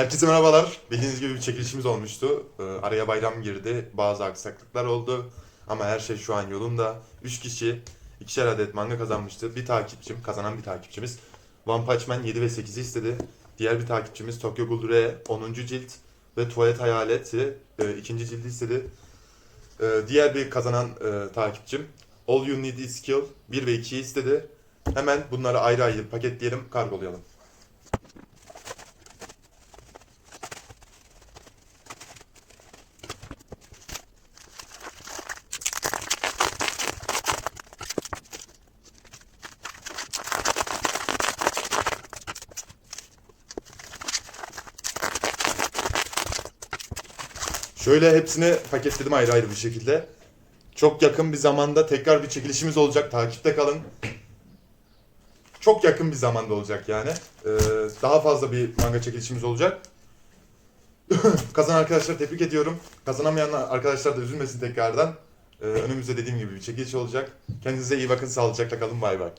Herkese merhabalar. Bildiğiniz gibi bir çekilişimiz olmuştu. Ee, araya bayram girdi. Bazı aksaklıklar oldu. Ama her şey şu an yolunda. 3 kişi ikişer adet manga kazanmıştı. Bir takipçim, kazanan bir takipçimiz. One Punch Man 7 ve 8'i istedi. Diğer bir takipçimiz Tokyo Ghoul Re 10. cilt ve Tuvalet Hayaleti 2. cildi istedi. Ee, diğer bir kazanan e, takipçim All You Need Is Skill 1 ve 2'yi istedi. Hemen bunları ayrı ayrı paketleyelim, kargolayalım. Şöyle hepsini paketledim ayrı ayrı bir şekilde. Çok yakın bir zamanda tekrar bir çekilişimiz olacak. Takipte kalın. Çok yakın bir zamanda olacak yani. Ee, daha fazla bir manga çekilişimiz olacak. Kazanan arkadaşlar tebrik ediyorum. Kazanamayan arkadaşlar da üzülmesin tekrardan. Ee, önümüzde dediğim gibi bir çekiliş olacak. Kendinize iyi bakın. Sağlıcakla kalın. Bay bay.